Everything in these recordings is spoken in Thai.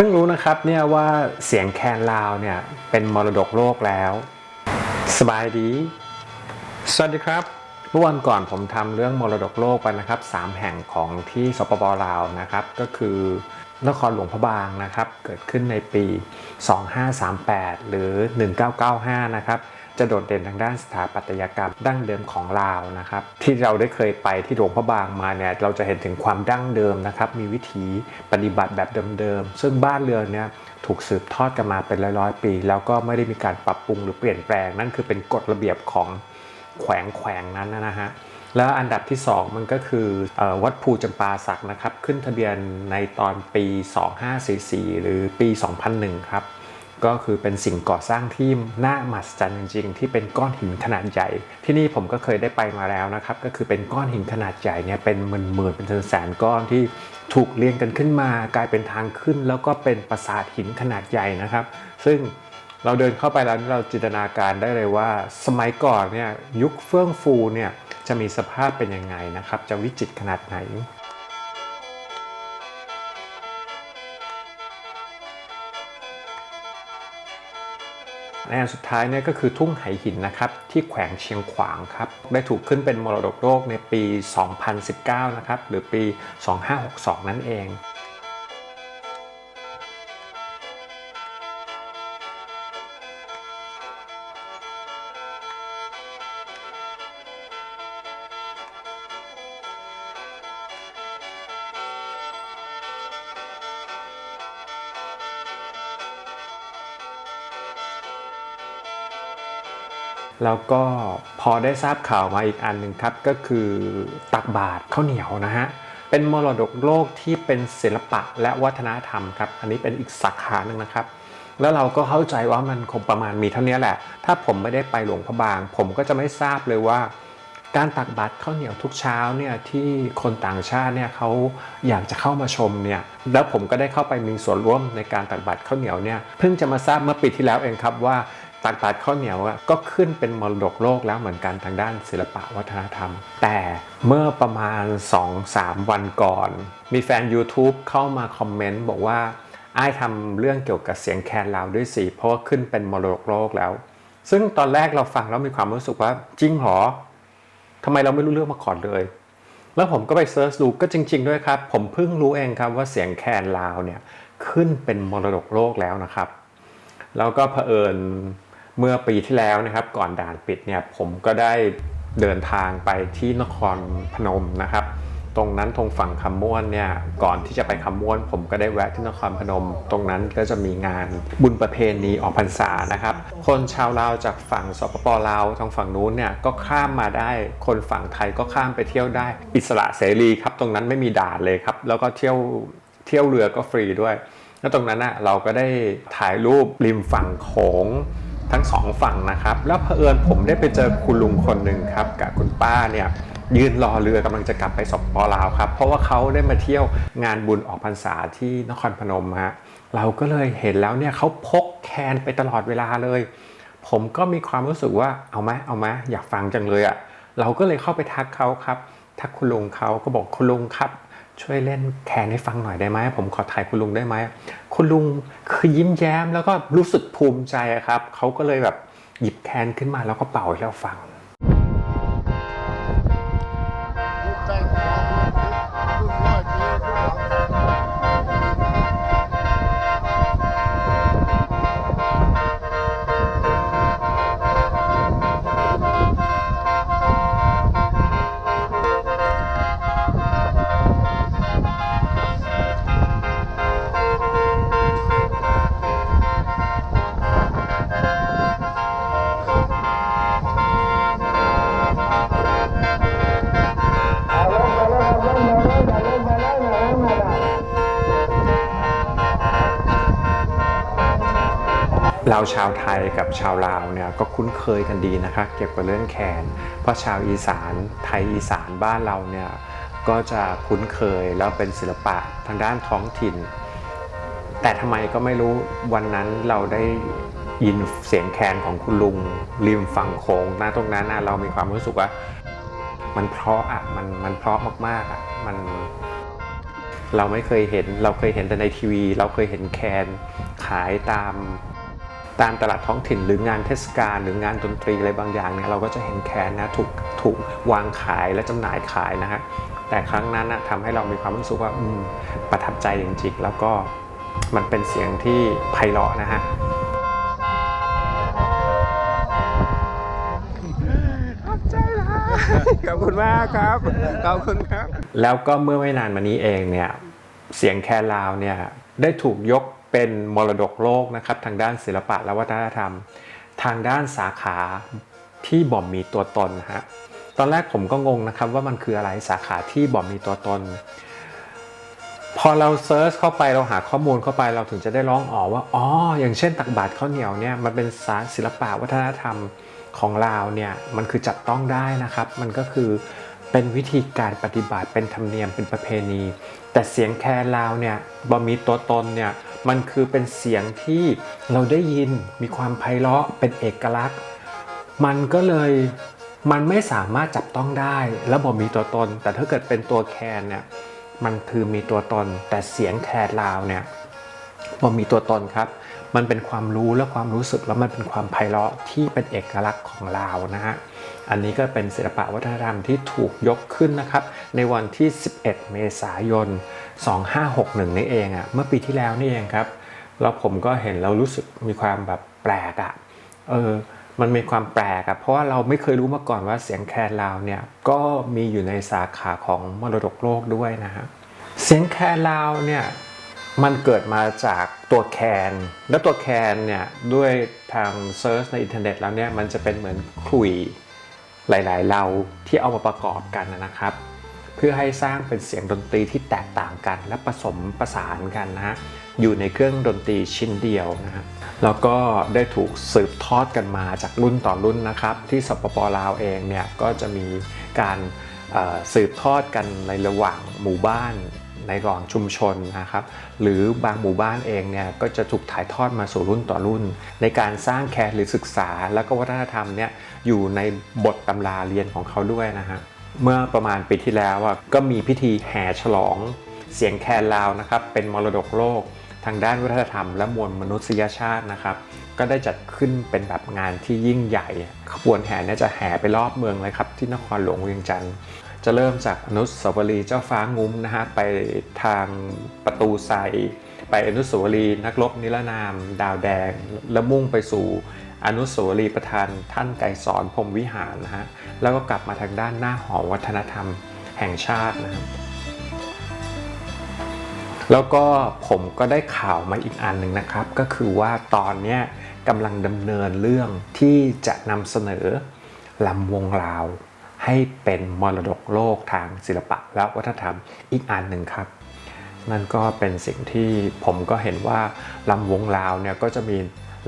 พิ่งรู้นะครับเนี่ยว่าเสียงแคนลาวเนี่ยเป็นมรดกโลกแล้ว สบายดี สวัสดีครับ เมื่อวันก่อนผมทำเรื่องมรดกโลกไปนะครับสามแห่งของที่สปปลาวนะครับ ก็คือนครหลวงพระบางนะครับ เกิดขึ้นในปี 2538 หรือ 1995 นะครับ จะโดดเด่นทางด้านสถาปัตยกรรมดั้งเดิมของลาวนะครับที่เราได้เคยไปที่หลวงพระบางมาเนี่ยเราจะเห็นถึงความดั้งเดิมนะครับมีวิถีปฏิบัติแบบเดิมๆซึ่งบ้านเรือนเนี่ยถูกสืบทอดกันมาเป็นร้อยๆปี แล้วก็ไม่ได้มีการปรับปรุงหรือเปลี่ยนแปลง นั่นคือเป็นกฎระเบียบของแขวงแขวงนั้นนะฮะแล้วอันดับที่ 2 มันก็คือออวัดภูจำปาสักนะครับ ขึ้นทะเบียนในตอนปี 2544 หรือปี 2001 ครับ ก็คือเป็นสิ่งก่อสร้างที่น่ามหัศจรรย์จริงๆ ที่เป็นก้อนหินขนาดใหญ่ ที่นี่ผมก็เคยได้ไปมาแล้วนะครับ ก็คือเป็นก้อนหินขนาดใหญ่เนี่ยเป็นหมื่นๆเป็นแสนๆก้อนที่ถูกเรียงกันขึ้นมากลายเป็นทางขึ้น แล้วก็เป็นปราสาทหินขนาดใหญ่นะครับ ซึ่งเราเดินเข้าไปแล้วเราจินตนาการได้เลยว่า สมัยก่อนเนี่ยยุคเฟื่องฟูเนี่ยจะมีสภาพเป็นยังไงนะครับ จะวิจิตรขนาดไหน ในอันสุดท้ายเนี่ยก็คือทุ่งไหหินนะครับที่แขวงเชียงขวางครับได้ถูกขึ้นเป็นมรดกโลกในปี 2019 นะครับหรือปี 2562 นั่นเอง แล้วก็พอได้ทราบข่าวมาอีกอันหนึ่งครับ ก็คือตักบาตรข้าวเหนียวนะฮะเป็นมรดกโลกที่เป็นศิลปะและวัฒนธรรมครับ อันนี้เป็นอีกสาขาหนึ่งนะครับ แล้วเราก็เข้าใจว่ามันคงประมาณมีเท่านี้แหละ ถ้าผมไม่ได้ไปหลวงพระบาง ผมก็จะไม่ทราบเลยว่า การตักบาตรข้าวเหนียวทุกเช้าเนี่ยที่คนต่างชาติเนี่ยเขาอยากจะเข้ามาชมเนี่ยแล้วผมก็ได้เข้าไปมีส่วนร่วมในการตักบาตรข้าวเหนียวเนี่ยเพิ่งจะมาทราบเมื่อปีที่แล้วเองครับว่า ตักบาตรข้าวเหนียวก็ขึ้นเป็นมรดกโลกแล้วเหมือนกันทางด้านศิลปะวัฒนธรรม แต่เมื่อประมาณ 2-3 วันก่อน มีแฟน YouTube เข้ามาคอมเมนต์บอกว่าไอ้ทำเรื่องเกี่ยวกับเสียงแคนลาวด้วยสิเพราะว่าขึ้นเป็นมรดกโลกแล้ว ซึ่งตอนแรกเราฟังแล้วมีความรู้สึกว่าจริงเหรอทำไมเราไม่รู้เรื่องมาก่อนเลย แล้วผมก็ไปเซิร์ชดูก็จริง ๆ ด้วยครับ ผมเพิ่งรู้เองครับว่าเสียงแคนลาวเนี่ยขึ้นเป็นมรดกโลกแล้วนะครับ แล้วก็เผอิญ เมื่อปีที่แล้วนะครับก่อนด่านปิดเนี่ยผมก็ได้เดินทางไปที่นครพนมนะครับ ตรงนั้นตรงฝั่งคำม่วนเนี่ยก่อนที่จะไปคำม่วน ผมก็ได้แวะที่นครพนม ตรงนั้นก็จะมีงานบุญประเพณีออกพรรษานะครับ คนชาวลาวจากฝั่งสปปลาวทางฝั่งนู้นเนี่ยก็ข้ามมาได้คนฝั่งไทยก็ข้ามไปเที่ยวได้ อิสระเสรีครับ ตรงนั้นไม่มีด่านเลยครับ แล้วก็เที่ยวเที่ยวเรือก็ฟรีด้วยแล้วตรงนั้นน่ะเราก็ได้ถ่ายรูปริมฝั่งโขง ทั้งสองฝั่งนะครับ แล้วเผอิญผมได้ไปเจอคุณลุงคนหนึ่งครับกับคุณป้าเนี่ยยืนรอเรือกำลังจะกลับไปสปปลาวครับ เพราะว่าเขาได้มาเที่ยวงานบุญออกพรรษาที่นครพนมฮะเราก็เลยเห็นแล้วเนี่ยเขาพกแคนไปตลอดเวลาเลย ผมก็มีความรู้สึกว่าเอาไหมเอาไหมอยากฟังจังเลยอะ่ะเราก็เลยเข้าไปทักเขาครับ ทักคุณลุงเขาก็บอกคุณลุงครับ ช่วยเล่นแคนให้ฟังหน่อยได้ไหมผมขอถ่ายคุณลุงได้ไหมคุณลุงคือยิ้มแย้มแล้วก็รู้สึกภูมิใจครับเขาก็เลยแบบหยิบแคนขึ้นมาแล้วก็เป่าให้เราฟัง เราชาวไทยกับชาวลาวเนี่ยก็คุ้นเคยกันดีนะคะเกี่ยวกับเรื่องแคนเพราะชาวอีสานไทยอีสานบ้านเราเนี่ยก็จะคุ้นเคยแล้วเป็นศิลปะทางด้านท้องถิ่น แต่ทำไมก็ไม่รู้วันนั้นเราได้ยินเสียงแคนของคุณลุงริมฝั่งโขงหนะตรงนั้นนะเรามีความรู้สึกว่า มันเพราะอะมันมันเพราะมากๆอะมันเราไม่เคยเห็นเราเคยเห็นแต่ในทีวี เราเคยเห็นแคนขายตาม ตามตลาดท้องถิ่นหรืองานเทศกาลหรืองานดนตรีอะไรบางอย่างเนี่ยเราก็จะเห็นแคนนะถูกถูกวางขายและจำหน่ายขายนะฮะแต่ครั้งนั้นนะทำให้เรามีความรู้สึกว่าอืมประทับใจจริงๆแล้วก็มันเป็นเสียงที่ไพเราะนะฮะขอบใจละขอบคุณมากครับ ขอบคุณครับ แล้วก็เมื่อไม่นานมานี้เองเนี่ย เสียงแคนลาวเนี่ยได้ถูกยก เป็นมรดกโลกนะครับทางด้านศิลปะและวัฒนธรรม ทางด้านสาขาที่บ่มมีตัวตนฮะตอนแรกผมก็งงนะครับว่ามันคืออะไรสาขาที่บ่มมีตัวตน พอเราเซิร์ชเข้าไปเราหาข้อมูลเข้าไปเราถึงจะได้ร้องอ๋อว่าอ๋ออย่างเช่นตักบาตรข้าวเหนียวเนี่ยมันเป็นสารศิลปะวัฒนธรรมของลาวเนี่ยมันคือจับต้องได้นะครับ มันก็คือเป็นวิธีการปฏิบัติเป็นธรรมเนียมเป็นประเพณี แต่เสียงแคนลาวเนี่ยบอมีตัวตนเนี่ย มันคือเป็นเสียงที่เราได้ยินมีความไพเราะเป็นเอกลักษณ์ มันก็เลยมันไม่สามารถจับต้องได้แล้วบอกมีตัวตน แต่ถ้าเกิดเป็นตัวแคนเนี่ยมันคือมีตัวตน แต่เสียงแคนลาวเนี่ยบอกมีตัวตนครับ มันเป็นความรู้และความรู้สึกแล้วมันเป็นความไพเราะที่เป็นเอกลักษณ์ของลาวนะฮะ อันนี้ก็เป็นศิลปะวัฒนธรรมที่ถูกยกขึ้นนะครับ ในวันที่ 11 เมษายน 2561 นี่เองอะ่ะเมื่อปีที่แล้วนี่เองครับ แล้วผมก็เห็นแล้วรู้สึกมีความแบบแปลกอะ่ะเออมันมีความแปลกอะเพราะว่าเราไม่เคยรู้มาก่อนว่าเสียงแคนลาวเนี่ยก็มีอยู่ในสาขาของมรดกโลกด้วยนะฮะเสียงแคนลาวเนี่ยมันเกิดมาจากตัวแคน แล้วตัวแคนเนี่ยด้วยทางเซิร์ชในอินเทอร์เน็ตแล้วเนี่ยมันจะเป็นเหมือนขลุย หลายๆ เราที่เอามาประกอบกันนะครับ เพื่อให้สร้างเป็นเสียงดนตรีที่แตกต่างกัน และผสมประสานกันนะอยู่ในเครื่องดนตรีชิ้นเดียวนะฮะแล้วก็ได้ถูกสืบทอดกันมาจากรุ่นต่อรุ่นนะครับ ที่สปปลาวเองเนี่ยก็จะมีการสืบทอดกันในระหว่างหมู่บ้าน ในระหว่างชุมชนนะครับ หรือบางหมู่บ้านเองเนี่ยก็จะถูกถ่ายทอดมาสู่รุ่นต่อรุ่น ในการสร้างแคร์หรือศึกษา แล้วก็วัฒนธรรมเนี่ยอยู่ในบทตำราเรียนของเขาด้วยนะฮะเมื่อประมาณปีที่แล้วอะก็มีพิธีแห่ฉลอง เสียงแคนลาวนะครับ เป็นมรดกโลก ทางด้านวัฒนธรรมและมวลมนุษยชาตินะครับ ก็ได้จัดขึ้นเป็นแบบงานที่ยิ่งใหญ่ ขบวนแห่เนี่ยจะแห่ไปรอบเมืองเลยครับ ที่นครหลวงเวียงจันทร์ จะเริ่มจากอนุสาวรีย์เจ้าฟ้างุ้มนะฮะไปทางประตูไซไปอนุสาวรีย์นักรบนิรนาม ดาวแดง แล้วมุ่งไปสู่อนุสาวรีย์ประธานท่านไกรสอนพรมวิหารนะฮะแล้วก็กลับมาทางด้านหน้าหอวัฒนธรรมแห่งชาตินะครับแล้วก็ผมก็ได้ข่าวมาอีกอันหนึ่งนะครับ ก็คือว่าตอนนี้กำลังดำเนินเรื่องที่จะนำเสนอลำวงลาว ให้เป็นมรดกโลกทางศิลปะและวัฒนธรรมอีกอันหนึ่งครับ นั่นก็เป็นสิ่งที่ผมก็เห็นว่าลำวงลาวเนี่ยก็จะมี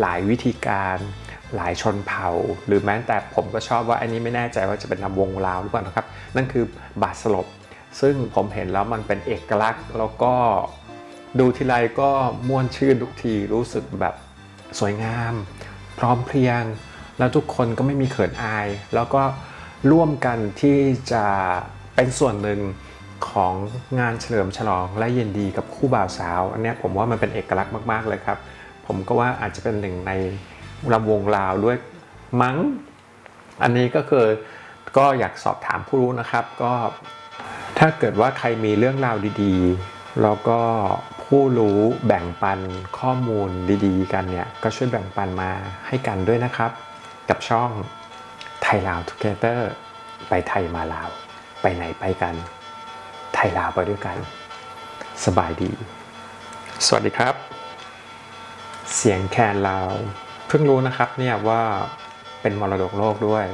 หลายวิธีการหลายชนเผ่า หรือแม้แต่ผมก็ชอบว่าอันนี้ไม่แน่ใจว่าจะเป็นลำวงลาวหรือเปล่านะครับ นั่นคือบาสลบ ซึ่งผมเห็นแล้วมันเป็นเอกลักษณ์ แล้วก็ดูทีไรก็ม่วนชื่นทุกทีรู้สึกแบบสวยงาม พร้อมเพรียง แล้วทุกคนก็ไม่มีเขินอาย แล้วก็ ร่วมกันที่จะเป็นส่วนหนึ่งของงานเฉลิมฉลองและเย็นดีกับคู่บ่าวสาว อันนี้ผมว่ามันเป็นเอกลักษณ์มาก ๆ เลยครับ ผมก็ว่าอาจจะเป็นหนึ่งในลำวงลาวด้วยมั้ง อันนี้ก็คือก็อยากสอบถามผู้รู้นะครับ ก็ถ้าเกิดว่าใครมีเรื่องราวดีๆ แล้วก็ผู้รู้แบ่งปันข้อมูลดีๆ กันเนี่ย ก็ช่วยแบ่งปันมาให้กันด้วยนะครับ กับช่อง ยลาวทูเกเตอร์ไปไทยมาลาว ไปไหนไปกัน ไทยลาวไปด้วยกัน สบายดี สวัสดีครับ เสียงแคนลาว เพิ่งรู้นะครับเนี่ยว่าเป็นมรดกโลกด้วย